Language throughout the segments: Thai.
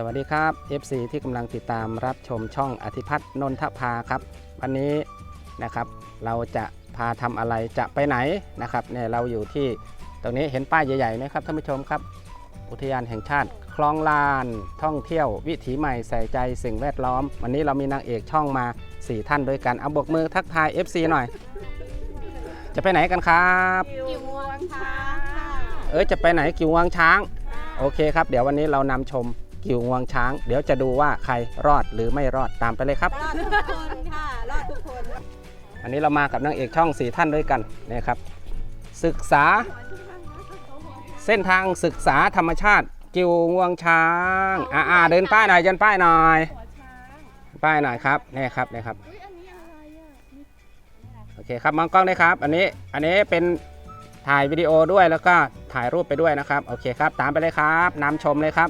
สวัสดีครับ FC ที่กำลังติดตามรับชมช่องอธิพัฒน์นนทภาครับ วันนี้นะครับเราจะพาทำอะไรจะไปไหนนะครับเนี่ยเราอยู่ที่ตรงนี้เห็นป้ายใหญ่ๆไหมครับท่านผู้ชมครับ อุทยานแห่งชาติคลองลานท่องเที่ยววิถีใหม่ใส่ใจสิ่งแวดล้อม วันนี้เรามีนางเอกช่องมา 4 ท่านด้วยกันเอาบกมือทักทาย FC หน่อย จะไปไหนกันครับอยู่งวงช้างค่ะเอ้ยจะไปไหนกิวงวงช้าง โอเคครับ เดี๋ยววันนี้เรานำชม กิวงวงช้าง เดี๋ยวจะดูว่าใครรอดหรือไม่รอดตามไปเลยครับ รอดทุกคนค่ะ รอดทุกคน อันนี้เรามากับนางเอกช่องสี่ท่านด้วยกันนะครับ ศึกษา เส้นทางศึกษาธรรมชาติ กิวงวงช้างอ่าอ่าเดินป้ายหน่อยเดินป้ายหน่อยป้ายหน่อยครับนี่ครับนี่ครับโอเคครับมองกล้องได้ครับ อันนี้อันนี้เป็นถ่ายวิดีโอด้วยแล้วก็ถ่ายรูปไปด้วยนะครับ โอเคครับ ตามไปเลยครับนำชมเลยครับ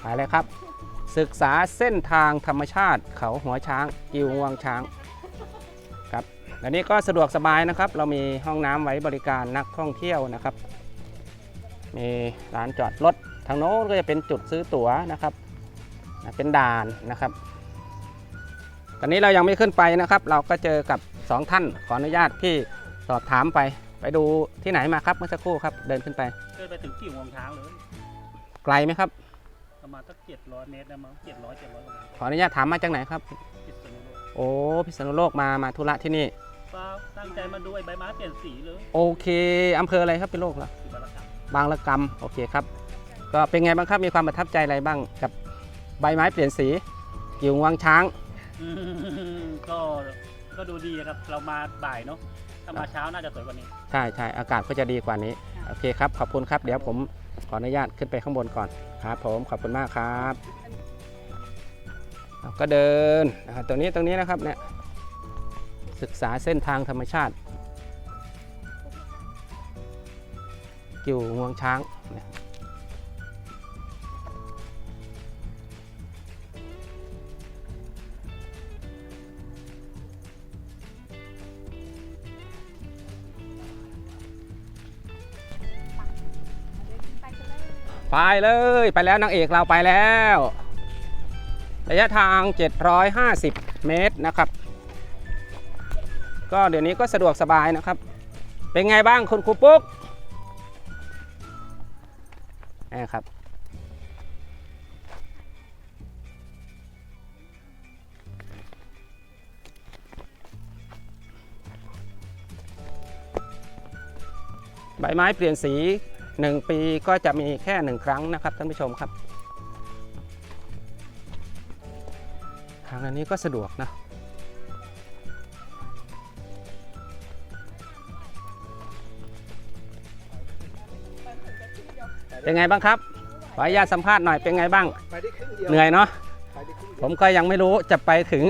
ไปเลยครับ ศึกษาเส้นทางธรรมชาติเขาหัวช้างกิวงวงช้างอันนี้ก็สะดวกสบายนะครับ เรามีห้องน้ำไว้บริการนักท่องเที่ยวนะครับ มีร้านจอดรถทางโน้นก็จะเป็นจุดซื้อตั๋วนะครับนะเป็นด่านนะครับตอนนี้เรายังไม่ขึ้นไปนะครับ เราก็เจอกับ 2 ท่านขออนุญาตพี่สอบถามไป ไปดูที่ไหนมาครับเมื่อสักครู่ครับเดินขึ้นไปเดินไปถึงกิ่วงวงช้างเลยไกลไหมครับ ประมาณสักเจ็ดร้อยเมตรนะมั้งเจ็ดร้อยเจ็ดร้อยประมาณขออนุญาตถามมาจากไหนครับ พิษณุโลกโอ้พิษณุโลกมามาธุระที่นี่เปล่าตั้งใจมาดูไอ้ใบไม้เปลี่ยนสีเลยโอเคอำเภออะไรครับเป็นโลกเหรอคือบารกรรมบางละกำโอเคครับ ก็เป็นไงบ้างครับมีความประทับใจอะไรบ้างกับใบไม้เปลี่ยนสีกิ่วงวงช้าง อืมก็ก็ดูดีครับ เรามาบ่ายเนาะถ้ามาเช้าน่าจะสวยกว่านี้ ใช่ใช่อากาศก็จะดีกว่านี้ โอเคครับ ขอบคุณครับ เดี๋ยวผม ขออนุญาตขึ้นไปข้างบนก่อนครับผมขอบคุณมากครับเราก็เดินนะครับตรงนี้ตรงนี้นะครับเนี่ยศึกษาเส้นทางธรรมชาติ กิ่วงวงช้างเนี่ย ไปเลยไปแล้วนางเอกเราไปแล้ว ระยะทาง 750 เมตรนะครับ ก็เดี๋ยวนี้ก็สะดวกสบายนะครับ เป็นไงบ้างคุณครูปุ๊กนี่ครับใบไม้เปลี่ยนสี 1 ปีก็จะมีแค่ 1 ครั้งนะครับท่านผู้ชมครับ ทางอันนี้ก็สะดวกนะเป็นไงบ้างครับ ขออนุญาตสัมภาษณ์หน่อยเป็นไงบ้าง ไปได้ครึ่งเดียวเหนื่อยเนาะ ไปได้ครึ่งเดีผยวมก็ยังไม่รู้จะไปถึง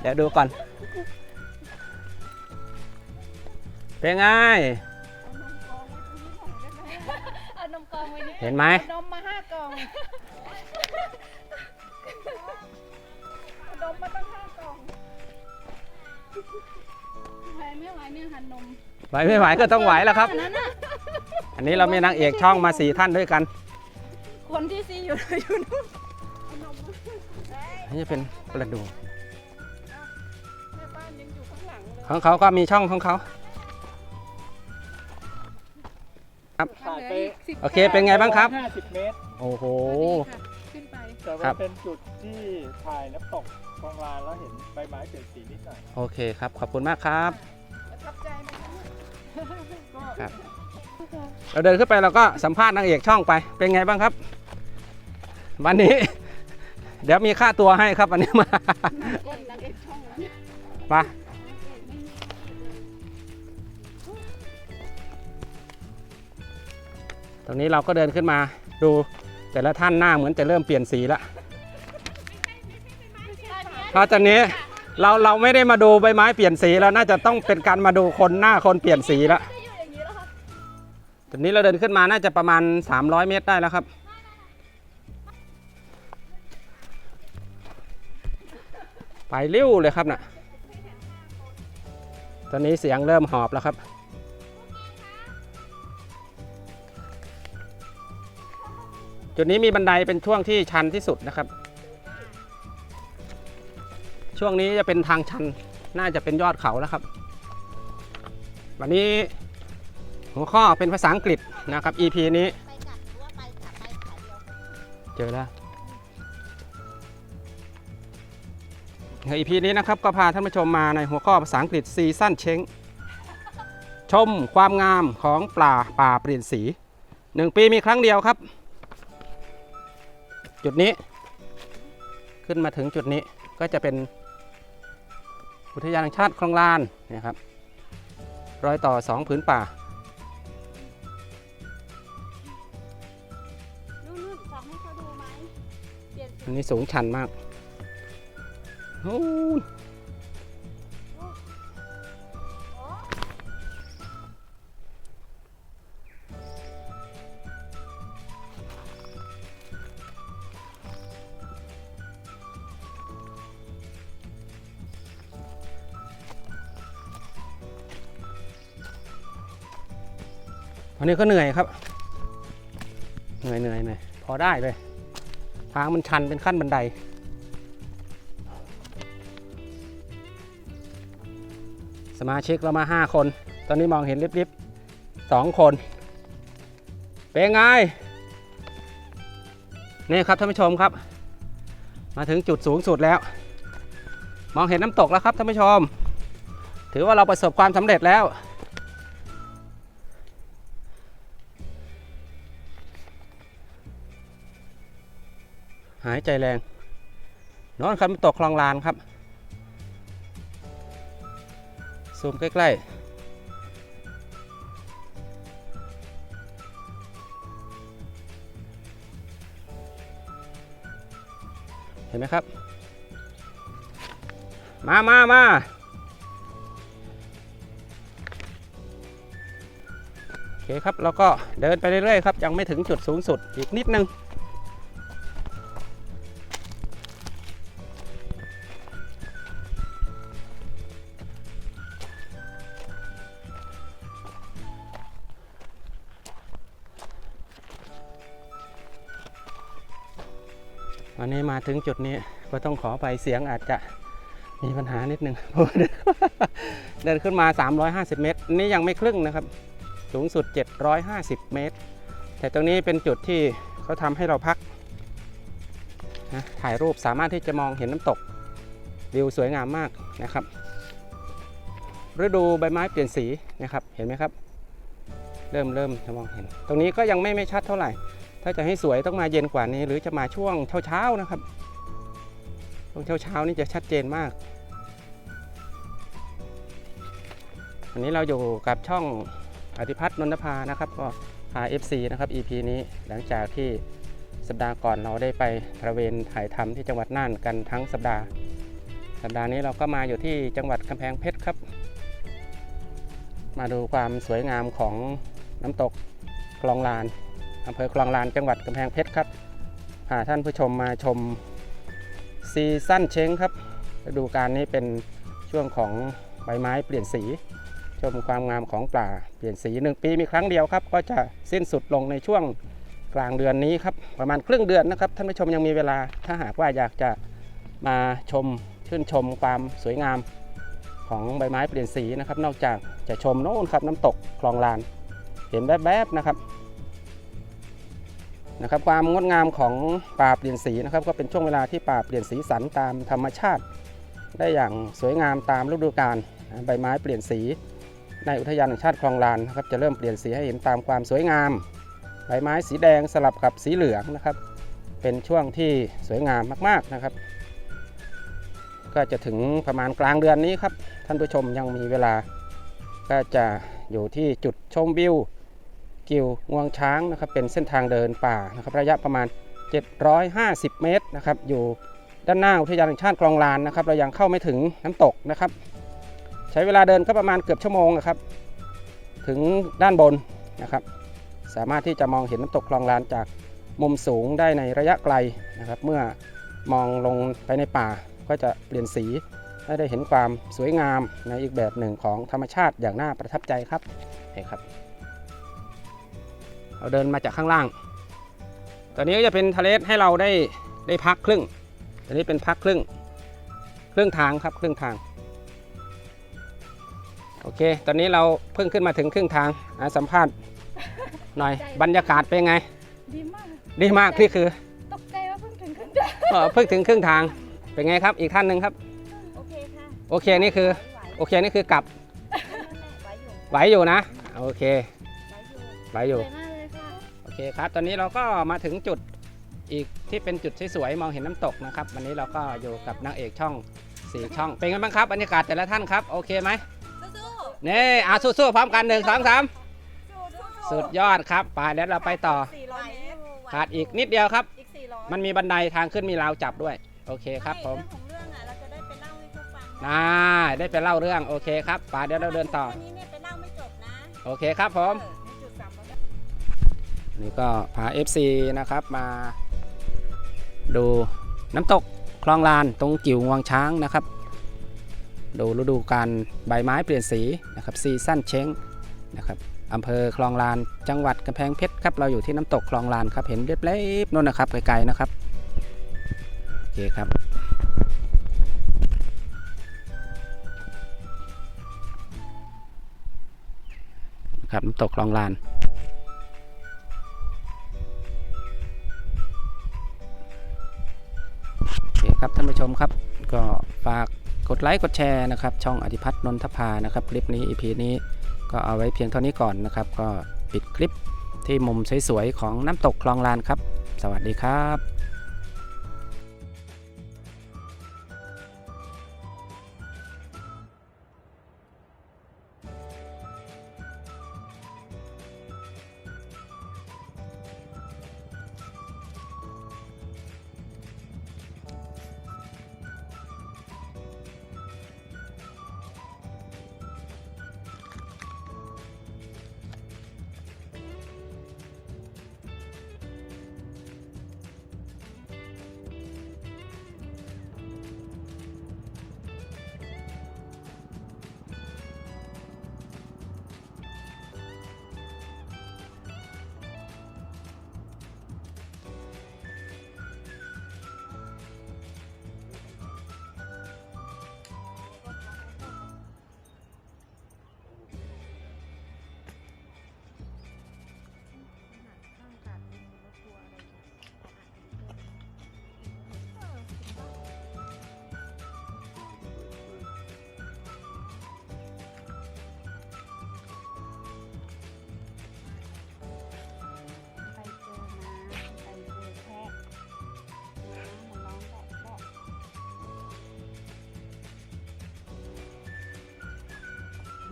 เดี๋ยวดูก่อน เป็นไง เห็นไหมนมมาห้ากล่องนมมาตั้งห้ากล่องไหวไม่ไหวเนี่ยหันนมไหวไม่ไหวก็ต้องไหวแล้วครับ อันนั้นน่ะอันนี้เรามีนางเอกช่องมาสี่ท่านด้วยกัน คนที่ซีอยู่อยู่นู่นอันนี้เป็นประดูแม่บ้านยังอยู่ข้างหลังเลยของเขาก็มีช่องของเขา ถ่ายไปโอเค เป็นไงบ้างครับห้าสิบเมตร โอ้โห ขึ้นไป แต่ครัว่าบ เป็นจุดที่ถ่ายน้ำตกคลองลานแล้วเห็นใบไม้เปลี่ยนสีนิดหน่อย โอเคครับ ขอบคุณมากครับ ประทับใจไหมคะครับ เราเดินขึ้นไปเราก็สัมภาษณ์นางเอกช่องไป เป็นไงบ้างครับ วันนี้ เดี๋ยวมีค่าตัวให้ครับวันนี้มา ก้นนางเอกช่องแล้วเนี่ยมา รงนี้เราก็เดินขึ้นมาดูแต่ละท่านหน้าเหมือนจะเริ่มเปลี่ยนสีแล้วเพราะตอนนี้เราเราไม่ได้มาดูใบไม้เปลี่ยนสีแล้วน่าจะต้องเป็นการมาดูคนหน้าคนเปลี่ยนสีแล้วตอนนี้เราเดินขึ้นมาน่าจะประมาณ 300 เมตรได้แล้วครับ ไปเร็วเลยครับน่ะตอนนี้เสียงเริ่มหอบแล้วครับ จุดนี้มีบันไดเป็นช่วงที่ชันที่สุดนะครับ ช่วงนี้จะเป็นทางชันน่าจะเป็นยอดเขาแล้วครับ วันนี้หัวข้อเป็นภาษาอังกฤษนะครับ EP นี้ไปกลับหรือว่าไปกลับไปขาเดียวเจอแล้วใน EP นี้นะครับก็พาท่านผู้ชมมาในหัวข้อภาษาอังกฤษซีซั่นเช้งชมความงามของปลาป่าเปลี่ยนสีหนึ่งปีมีครั้งเดียวครับ จุดนี้ ขึ้นมาถึงจุดนี้ก็จะเป็นอุทยานแห่งชาติคลองลานนะครับรอยต่อสองผืนป่านู่นๆส่องให้เขาดูไหมเปลี่ยนอันนี้สูงชันมากโอ้ยโอ้ วันนี้ก็เหนื่อยครับ เหนื่อยเหนื่อยเหนื่อยพอได้เลย ทางมันชันเป็นขั้นบันได สมาชิกเรามา 5 คน ตอนนี้มองเห็นลิบๆสองคน เป็นไง นี่ครับท่านผู้ชมครับ มาถึงจุดสูงสุดแล้ว มองเห็นน้ำตกแล้วครับท่านผู้ชม ถือว่าเราประสบความสำเร็จแล้ว หายใจแรง นอนครับตกคลองลานครับ ซูมใกล้ๆ เห็นไหมครับ มามามาโอเคครับ แล้วก็เดินไปเรื่อยๆครับ ยังไม่ถึงจุดสูงสุดอีกนิดนึง นนี้มาถึงจุดนี้ก็ต้องขอไปเสียงอาจจะมีปัญหานิดนึงเพราะว่าเดินเดินขึ้นมา 350 เมตร นี่ยังไม่ครึ่งนะครับ สูงสุด 750 เมตร แต่ตรงนี้เป็นจุดที่เขาทำให้เราพักนะถ่ายรูปสามารถที่จะมองเห็นน้ำตก วิวสวยงามมากนะครับ ฤดูใบไม้เปลี่ยนสีนะครับ เห็นไหมครับ เริ่มเริ่มจะมองเห็น ตรงนี้ก็ยังไม่ไม่ชัดเท่าไหร่ ถ้าจะให้สวยต้องมาเย็นกว่านี้ หรือจะมาช่วงเช้าๆนะครับช่วงเช้าๆนี่จะชัดเจนมาก อันนี้เราอยู่กับช่องอธิพัฒน์นนทภานะครับก็พา FC นะครับ EP นี้หลังจากที่สัปดาห์ก่อนเราได้ไปตระเวนถ่ายทำที่จังหวัดน่านกันทั้งสัปดาห์ สัปดาห์นี้เราก็มาอยู่ที่จังหวัดกำแพงเพชรครับ มาดูความสวยงามของน้ำตกคลองลาน อำเภอคลองลานจังหวัดกำแพงเพชรครับพาท่านผู้ชมมาชมซีซั่นเช้งครับฤดูกาลนี้เป็นช่วงของใบไม้เปลี่ยนสี ชมความงามของป่าเปลี่ยนสีหนึ่งปีมีครั้งเดียวครับ ก็จะสิ้นสุดลงในช่วงกลางเดือนนี้ครับประมาณครึ่งเดือนนะครับท่านผู้ชมยังมีเวลาถ้าหากว่าอยากจะมาชมชื่นชมความสวยงามของใบไม้เปลี่ยนสีนะครับ นอกจากจะชมโน่นครับน้ำตกคลองลาน เห็นแวบๆนะครับ นะครับความงดงามของป่าเปลี่ยนสีนะครับก็เป็นช่วงเวลาที่ป่าเปลี่ยนสีสันตามธรรมชาติ ได้อย่างสวยงามตามฤดูกาลใบไม้เปลี่ยนสี ในอุทยานแห่งชาติคลองลานนะครับจะเริ่มเปลี่ยนสีให้เห็นตามความสวยงาม ใบไม้สีแดงสลับกับสีเหลืองนะครับ เป็นช่วงที่สวยงามมากๆนะครับ ก็จะถึงประมาณกลางเดือนนี้ครับท่านผู้ชมยังมีเวลาก็จะอยู่ที่จุดชมวิว กิวงวงช้างนะครับเป็นเส้นทางเดินป่านะครับระยะประมาณ 750 เมตรนะครับอยู่ด้านหน้าอุทยานแห่งชาติคลองลานนะครับเรายังเข้าไม่ถึงน้ำตกนะครับ ใช้เวลาเดินก็ประมาณเกือบชั่วโมงนะครับ ถึงด้านบนนะครับ สามารถที่จะมองเห็นน้ำตกคลองลานจากมุมสูงได้ในระยะไกลนะครับ เมื่อมองลงไปในป่าก็จะเปลี่ยนสีและได้เห็นความสวยงามในอีกแบบหนึ่งของธรรมชาติอย่างน่าประทับใจครับเห็นครับ เราเดินมาจากข้างล่างตตอนนี้ก็จะเป็นทะเลสให้เราได้ได้พักครึ่งตอนนี้เป็นพักครึ่งครึ่งทางครับครึ่งทางโอเค ตอนนี้เราเพิ่งขึ้นมาถึงครึ่งทางอะสัมภาษณ์หน่อยบรรยากาศเป็นไง ดีมาก ดีมากนี่คือ ตกใจว่าเพิ่งถึงขึ้นได้เอ่อเพิ่งถึงครึ่งทาง เป็นไงครับ อีกท่านหนึ่งครับ โอเคค่ะ โอเคนี่คือไหวโอเคนี่คือกลับไหวอยู่ไหวอยู่นะ โอเค ไหวอยู่ ไหวอยู่ ค่ะโอเคครับ ตอนนี้เราก็มาถึงจุดอีกที่เป็นจุดสวยๆมองเห็นน้ำตกนะครับ วันนี้เราก็อยู่กับนางเอกช่องสี่ช่อง เป็นไงบ้างครับบรรยากาศแต่ละท่านครับ โอเคไหมสู้นี่อาสู้ๆพร้อมกันหนึ่งสองสามๆสุดยอดครับไปเดี๋ยวเราไปต่อสี่ร้อยเมตรขาดอีกนิดเดียวครับอีกสี่ร้อยมันมีบันไดทางขึ้นมีราวจับด้วย โอเคครับผมเรื่องของเรื่องอะเราจะได้ไปเล่าให้เขาฟังน่าได้ไปเล่าเรื่องโอเคครับไปเดี๋ยวเราเดินต่อวันนี้เนี่ยไปเล่าไม่จบนะโอเคครับผมเออในจุดสามร้อย นี่ก็พา FC นะครับมาดูน้ำตกคลองลานตรงกิ่วงวงช้างนะครับ ดูฤดูการใบไม้เปลี่ยนสีนะครับซีซั่นเช้งนะครับอำเภอคลองลานจังหวัดกำแพงเพชรครับเราอยู่ที่น้ำตกคลองลานครับเห็นเล็บๆนู่นนะครับไกลๆนะครับโอเคครับครับน้ำตกคลองลาน คครับท่านผู้ชมครับ ก็ฝากกดไลค์กดแชร์นะครับ ช่องอธิพัฒน์นนทภานะครับ คลิปนี้ EP นี้ก็เอาไว้เพียงเท่านี้ก่อนนะครับ ก็ปิดคลิปที่มุมสวยๆของน้ำตกคลองลานครับ สวัสดีครับ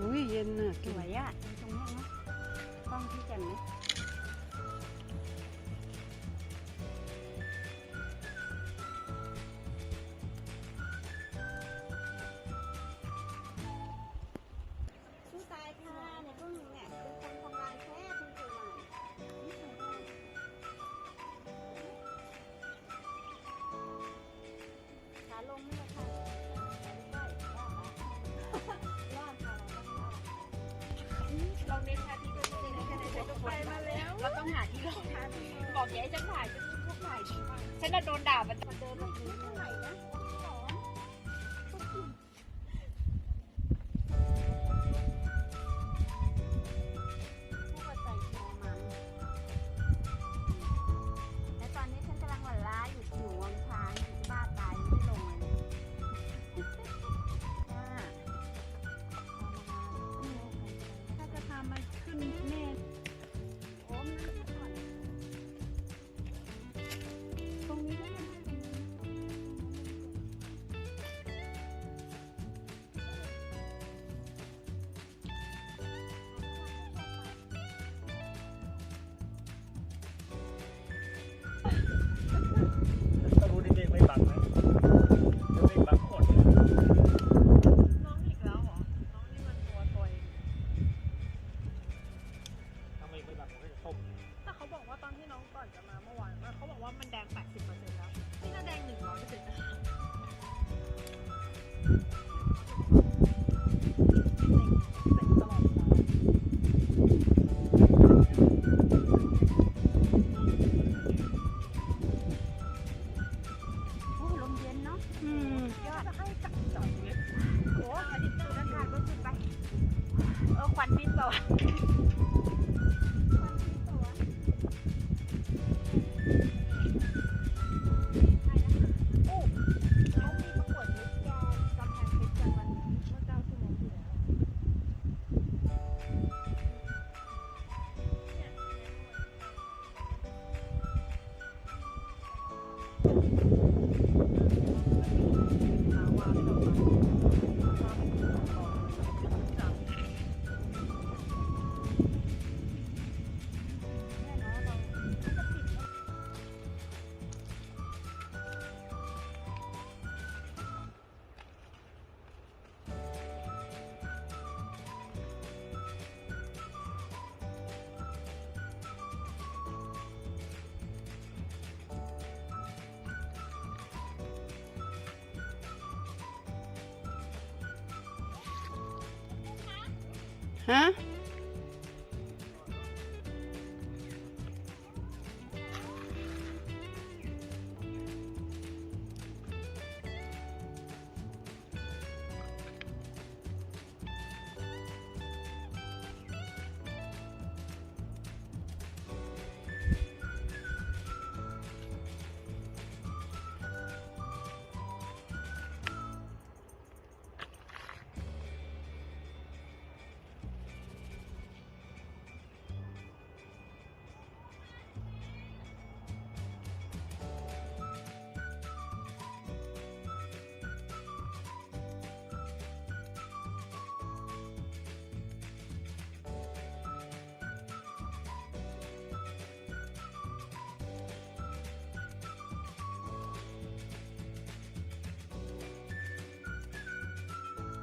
อุ้ยเย็นน่านบอกอย่าให้ฉันถ่ายฉันพวกถ่ายฉันน่ะโดนด่ามันเดินแบบนี้ ฮะ